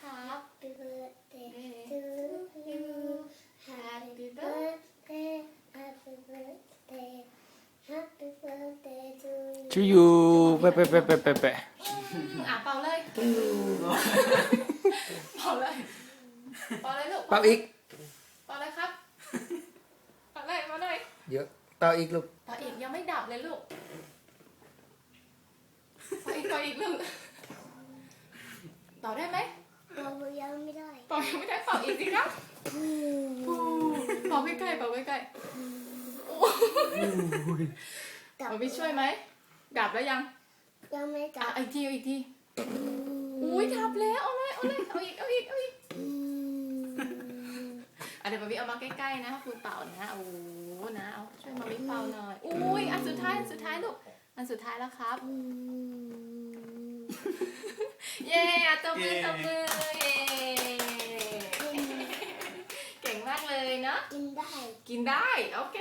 ครับ Happy birthday to you Happy birthday Happy birthday Happy birthday to you ชื่ออเป๊ะเป๊ะเป๊ะเป๊ะเปะเปะอะเป่าเลย to เป่าเลยเป่าเลยลูกเป่าอีกเป่าเลยครับเป่าเลยเป่าเลยเยอะเป่าอีกลูกเป่าอีกยังไม่ดับเลยลูกเป่าอีกเป่ออีกลูกต่อได้ไหม ยังไม่ได้เป่าอีกสิครับเป่าใกล้ๆเป่าใกล้ๆโอ้เอาพี่ช่วยไหมดับแล้วยัง ยังไม่อะได้อีกทีอีกทีอุ้ยดับแล้วเอาเลยเอาเลยเอาอีกเอาอีกเอาอีกอะเดี๋ยวมาวิเอามาใกล้ๆนะให้คุณเป่านะโอ้โหนะเอาช่วยมาวิเป่าหน่อยอุ้ยอันสุดท้ายอันสุดท้ายลูกอันสุดท้ายแล้วครับเย้อะตบมือตบมือเย้เก่งมากเลยเนาะกินได้ กินได้ โอเค